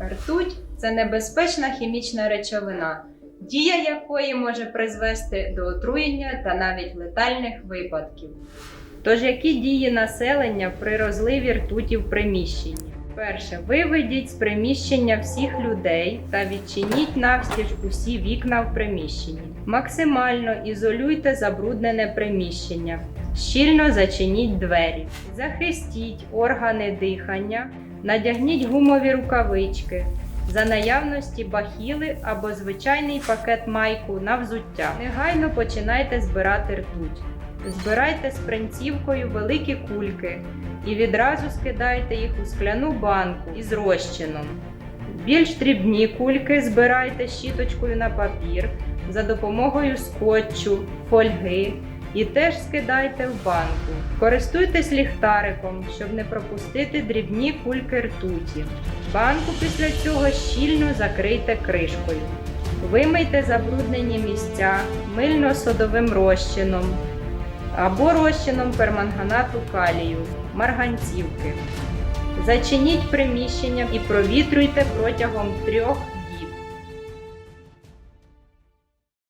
Ртуть це небезпечна хімічна речовина, дія якої може призвести до отруєння та навіть летальних випадків. Тож які дії населення при розливі ртуті в приміщенні? Перше, виведіть з приміщення всіх людей та відчиніть навстіж усі вікна в приміщенні. Максимально ізолюйте забруднене приміщення. Щільно зачиніть двері. Захистіть органи дихання, надягніть гумові рукавички. За наявності бахіли або звичайний пакет майку на взуття. Негайно починайте збирати ртуть. Збирайте з принцівкою великі кульки і відразу скидайте їх у скляну банку із розчином. Більш дрібні кульки збирайте щіточкою на папір за допомогою скотчу, фольги і теж скидайте в банку. Користуйтесь ліхтариком, щоб не пропустити дрібні кульки ртуті. Банку після цього щільно закрийте кришкою. Вимийте забруднені місця мильно-содовим розчином або розчином перманганату калію, марганцівки. Зачиніть приміщення і провітрюйте протягом